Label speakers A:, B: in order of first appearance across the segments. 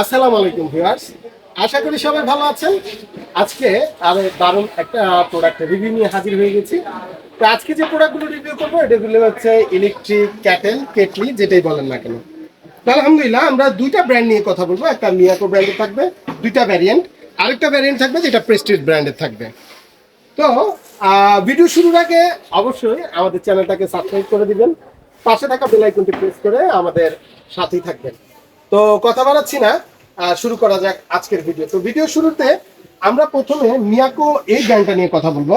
A: আসসালামু আলাইকুম ভিউয়ার্স। আশা করি সবাই ভালো আছেন। আজকে আমি দারুণ একটা প্রোডাক্ট রিভিউ নিয়ে হাজির হয়ে গেছি। তো আজকে যে প্রোডাক্টগুলো রিভিউ করব এটাগুলো হচ্ছে ইলেকট্রিক ক্যাটেল কেটলি যেটাই বলেন না কেন। আলহামদুলিল্লাহ, আমরা দুইটা ব্র্যান্ড নিয়ে কথা বলব। একটা মিয়াকো ব্র্যান্ডের থাকবে, দুইটা ভ্যারিয়েন্ট আরেকটা ভ্যারিয়েন্ট থাকবে, যেটা প্রেস্টিজ ব্র্যান্ডের থাকবে। তো ভিডিও শুরুর আগে অবশ্যই আমাদের চ্যানেলটাকে সাবস্ক্রাইব করে দিবেন। পাশে থাকা বেল আইকনটি প্রেস করে আমাদের সাথেই থাকবেন। তো কথা বাড়াচ্ছি না শুরু করা যাক আজকের ভিডিও তো ভিডিও শুরুতে আমরা প্রথমে মিয়াকো এই ব্র্যান্ডটা নিয়ে কথা বলব।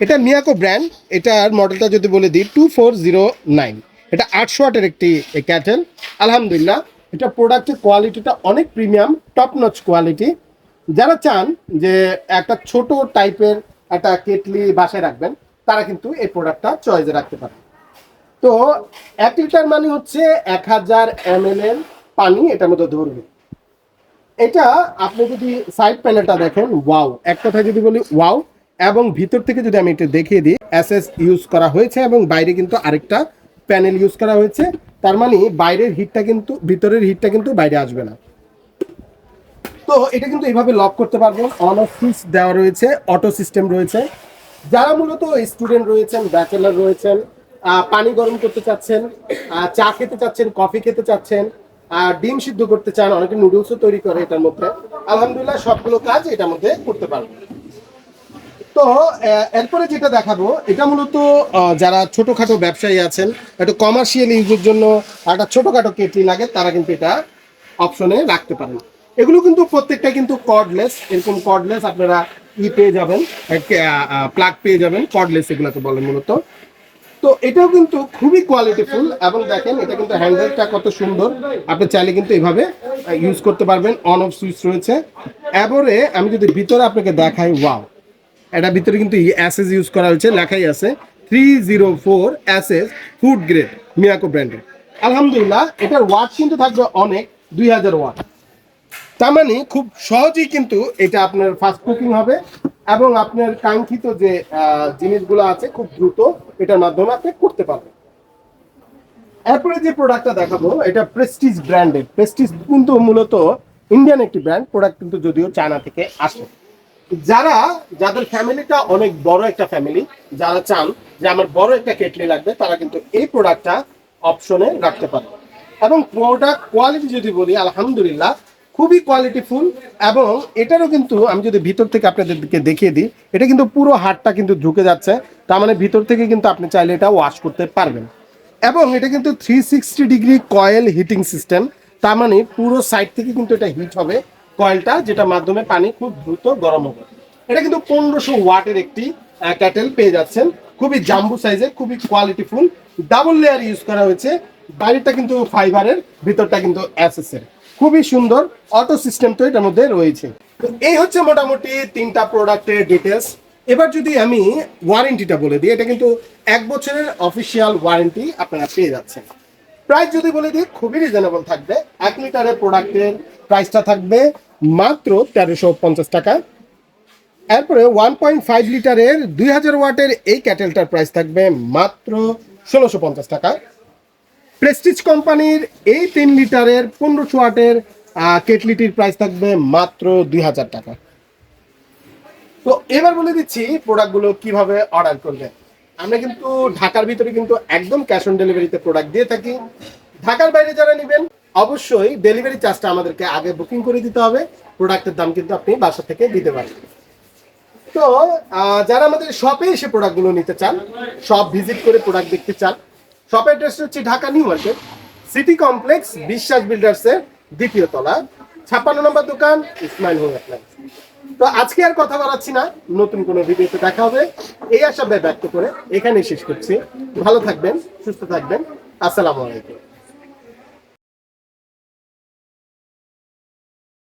A: এটা মিয়াকো ব্র্যান্ড এটার মডেলটা যদি বলে দিই টু ফোর জিরো নাইন এটা আটশো ওয়াটের একটি ক্যাটেল আলহামদুলিল্লাহ, এটা প্রোডাক্টের কোয়ালিটিটা অনেক প্রিমিয়াম টপ নচ কোয়ালিটি যারা চান যে একটা ছোট টাইপের একটা কেটলি বাসায় রাখবেন, তারা কিন্তু এই প্রোডাক্টটা চয়েসে রাখতে পারেন। তো এক লিটার মানে হচ্ছে এক হাজার এম এল এর পানি এটার মধ্যে ধরবে। এটা আপনি যদি সাইড প্যানেলটা দেখেন ওয়াও এক কথায় যদি বলি ওয়াও এবং ভিতর থেকে যদি আমি একটু দেখিয়ে দিই এসএস ইউজ করা হয়েছে এবং বাইরে কিন্তু আরেকটা প্যানেল ইউজ করা হয়েছে। তার মানে বাইরের হিটটা কিন্তু, ভিতরের হিটটা কিন্তু বাইরে আসবে না। তো এটা কিন্তু এইভাবে লক করতে পারবেন। অন অফ সুইচ দেওয়া রয়েছে অটো সিস্টেম রয়েছে। যারা মূলত স্টুডেন্ট রয়েছেন ব্যাচেলার রয়েছেন পানি গরম করতে চাচ্ছেন চা খেতে চাচ্ছেন কফি খেতে চাচ্ছেন আর ডিম সিদ্ধ করতে চান, অনেকে নুডলসও তৈরি করে এটার মধ্যে। আলহামদুলিল্লাহ, সবগুলো কাজ এটার মধ্যে করতে পারবেন তো এরপরে যেটা দেখাবো, এটা মূলত যারা ছোটখাটো ব্যবসায়ী আছেন, একটু কমার্শিয়াল ইউজের জন্য একটা ছোটখাটো কেটলি লাগে, তারা কিন্তু এটা অপশনে রাখতে পারেন। এগুলো কিন্তু প্রত্যেকটা কিন্তু কর্ডলেস এরকম কর্ডলেস আপনারা ই পেয়ে যাবেন প্লাগ পেয়ে যাবেন কর্ডলেস এগুলোকে বলে মূলত। তো এটাও কিন্তু খুবই কোয়ালিটিফুল এবং দেখেন, এটা কিন্তু হ্যান্ডেলটা কত সুন্দর। আপনি চাইলে কিন্তু এভাবে ইউজ করতে পারবেন। অন অফ সুইচ রয়েছে। এবারে আমি যদি ভিতরে আপনাকে দেখাই ওয়াও এটা ভিতরে কিন্তু অ্যাসেস ইউজ করা হয়েছে, লেখাই আছে three zero four SS food grade Miyako ব্র্যান্ডের আলহামদুলিল্লাহ, এটার ওয়াট কিন্তু থাকবে অনেক, দুই হাজার ওয়াট তার মানে খুব সহজেই কিন্তু এটা আপনার ফাস্ট কুকিং হবে। এবং আপনার কাঙ্ক্ষিত যে জিনিসগুলো আছে খুব দ্রুত এটার মাধ্যমে আপনি করতে পারবেন। এরপরে যে প্রোডাক্টটা দেখাবো, এটা প্রেস্টিজ ব্র্যান্ডের প্রেস্টিজ কিন্তু মূলত ইন্ডিয়ান একটি ব্র্যান্ড প্রোডাক্ট কিন্তু যদিও চায়না থেকে আসে। যারা, যাদের ফ্যামিলিটা অনেক বড় একটা ফ্যামিলি যারা চান যে আমার বড় একটা কেটলি লাগবে, তারা কিন্তু এই প্রোডাক্টটা অপশনে রাখতে পারে। এবং প্রোডাক্ট কোয়ালিটি যদি বলি, আলহামদুলিল্লাহ খুবই কোয়ালিটিফুল এবং এটারও কিন্তু আমি যদি ভিতর থেকে আপনাদেরকে দেখিয়ে দিই, এটা কিন্তু পুরো হাটটা কিন্তু ঢুকে যাচ্ছে। তার মানে ভিতর থেকে কিন্তু আপনি চাইলে এটা ওয়াশ করতে পারবেন। এবং এটা কিন্তু three sixty degree coil heating system তার মানে পুরো সাইড থেকে কিন্তু এটা হিট হবে কয়েলটা যেটা মাধ্যমে পানি খুব দ্রুত গরম হবে। এটা কিন্তু পনেরোশো ওয়াটের একটি ক্যাটেল পেয়ে যাচ্ছেন। খুবই জাম্বু সাইজের খুবই কোয়ালিটিফুল ডাবল লেয়ার ইউজ করা হয়েছে। বাইরেটা কিন্তু ফাইবারের ভিতরটা কিন্তু অ্যাসেসের খুবই সুন্দর অটো সিস্টেম তো এটার মধ্যে রয়েছে। তো এই হচ্ছে মোটামুটি তিনটা প্রোডাক্টের ডিটেলস এবার যদি আমি ওয়ারেন্টিটা বলে দিই, এটা কিন্তু এক বছরের অফিসিয়াল ওয়ারেন্টি আপনারা পেয়ে যাচ্ছেন। প্রাইস যদি বলে দিই, খুবই রিজনেবল থাকবে। এক লিটারের প্রোডাক্টের প্রাইসটা থাকবে মাত্র তেরোশো পঞ্চাশ টাকা। এরপরে ওয়ান পয়েন্ট ফাইভ লিটারের দুই হাজার ওয়াটের এই ক্যাটেলটার প্রাইস থাকবে মাত্র ষোলোশো পঞ্চাশ টাকা। প্রেস্টিজ কোম্পানির এই তিন লিটারের পনেরোশো ওয়াটের কেটলিটির প্রাইস থাকবে মাত্র দুই হাজার টাকা। তো এবার বলে দিচ্ছি প্রোডাক্টগুলো কীভাবে অর্ডার করবে। আমরা কিন্তু ঢাকার ভিতরে কিন্তু একদম ক্যাশ অন ডেলিভারিতে প্রোডাক্ট দিয়ে থাকি। ঢাকার বাইরে যারা নেবেন, অবশ্যই ডেলিভারি চার্জটা আমাদেরকে আগে বুকিং করে দিতে হবে। প্রোডাক্টের দাম কিন্তু আপনি বাসা থেকে দিতে পারবেন। তো যারা আমাদের শপে এসে প্রোডাক্টগুলো নিতে চান শপ ভিজিট করে প্রোডাক্ট দেখতে চান শপের অ্যাড্রেস হচ্ছে Dhaka new market, city complex, Biswas বিল্ডার্সের দ্বিতীয় তলা, ছাপ্পান্ন নম্বর দোকান, ইসমাইল হোম অ্যাপ্লায়েন্স তো আজকে আর কথা বলাচ্ছি না, নতুন কোনো ভিডিওতে দেখা হবে। এই আশা ব্যক্ত করে এখানেই শেষ করছি। ভালো থাকবেন, সুস্থ থাকবেন। আসসালামু আলাইকুম।